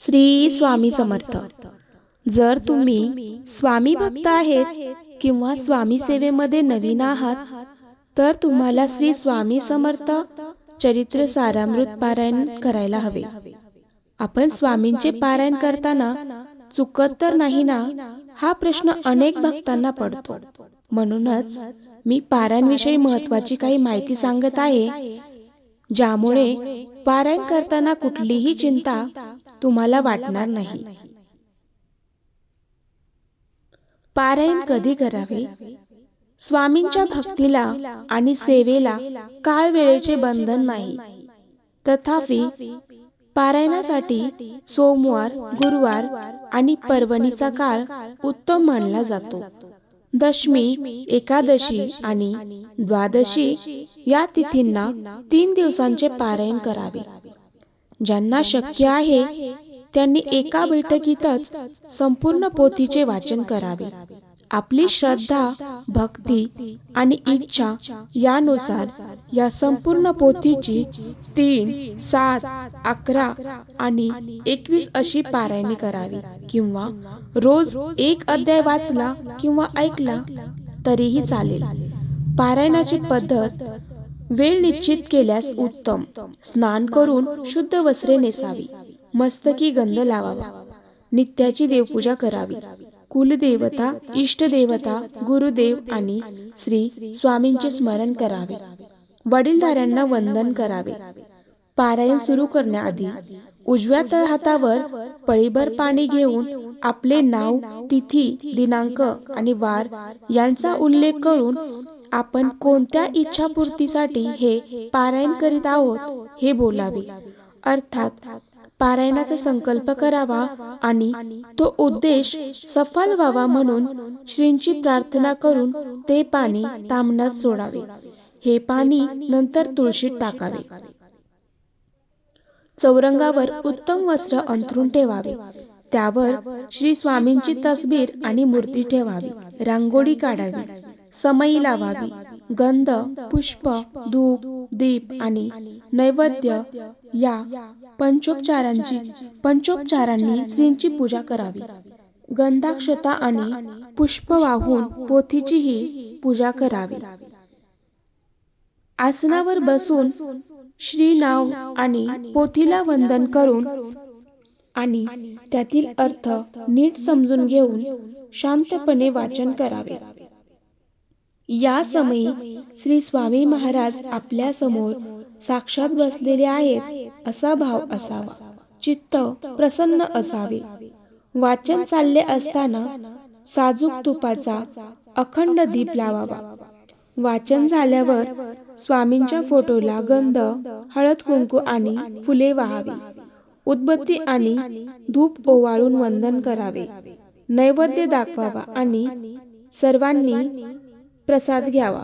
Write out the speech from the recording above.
श्री स्वामी समर्थ. जर तुम्ही स्वामी भक्त आहेत किंवा स्वामी सेवेमध्ये नवीन आहात तर तुम्हाला श्री स्वामी समर्थ चरित्र सारामृत पारायण करायला हवे. आपण स्वामींचे पारायण करताना चुकत तर नाही ना? हा प्रश्न अनेक भक्तांना पडतो. म्हणूनच मी पारायणविषयी महत्वाची काही माहिती सांगत आहे ज्यामुळे पारायण करताना कुठलीही चिंता तुम्हाला वाटणार नाही. पारायण कधी करावे? स्वामींच्या भक्तीला आणि सेवेला काळ वेळेचे बंधन नाही. तथापि पारायणासाठी सोमवार गुरुवार आणि पर्वणीचा काळ उत्तम मानला जातो. दशमी एकादशी आणि द्वादशी या तिथींना तीन दिवसांचे पारायण करावे. ज्यांना शक्य आहे त्यांनी एका बैठकीतच संपूर्ण पोथीचे वाचन करावे. आपली श्रद्धा भक्ती आणि इच्छा यानुसार या संपूर्ण पोथीची तीन सात अकरा आणि एकवीस अशी पारायणी करावी. किंवा रोज एक अध्याय वाचला किंवा ऐकला तरीही चालेल. पारायणाची पद्धत वेळ निश्चित केल्यास उत्तम. स्नान करून शुद्ध वस्त्रे नेसावी. मस्तकी गंध लावावा. नित्याची देवपूजा करावी. कुलदेवता इष्टदेवता गुरुदेव आणि श्री स्वामींचे स्मरण करावे. वडीलधाऱ्यांना वंदन करावे. पारायण सुरू करण्याआधी उजव्या तळहातावर पळीभर पाणी घेऊन आपले नाव तिथी दिनांक आणि वार यांचा उल्लेख करून आपण कोणत्या इच्छापूर्तीसाठी हे पारायण करीत आहोत हे बोलावे. अर्थात पारायणाचा संकल्प करावा आणि तो उद्देश सफल व्हावा म्हणून श्रींची प्रार्थना करून ते पाणी तामणात सोडावे. हे पाणी नंतर तुळशीत टाकावे. चौरंगावर उत्तम वस्त्र अंथरून ठेवावे. त्यावर श्री स्वामींची तसबीर आणि मूर्ती ठेवावी. रांगोळी काढावी. समई लावावी. गंध पुष्प धूप दीप आणि नैवेद्य या पंचोपचारांची पंचोपचारांनी श्रींची पूजा करावी. गंधाक्षता आणि पुष्प वाहून पोथीचीही पूजा करावी. आसनावर बसून श्री नाव आणि पोथीला वंदन करून आणि त्यातील अर्थ नीट समजून घेऊन शांतपणे वाचन करावे. या समयी श्री स्वामी महाराज आपल्यासमोर साक्षात बसलेले आहेत असा भाव असावा. चित्त प्रसन्न असावे. वाचन चालले असताना साजूक तुपाचा अखंड दीप लावावा. वाचन झाल्यावर स्वामींच्या फोटोला गंध हळद कुंकू आणि फुले वाहावी. उदबत्ती आणि धूप ओवाळून वंदन करावे. नैवेद्य दाखवावा आणि सर्वांनी प्रसाद घ्यावा.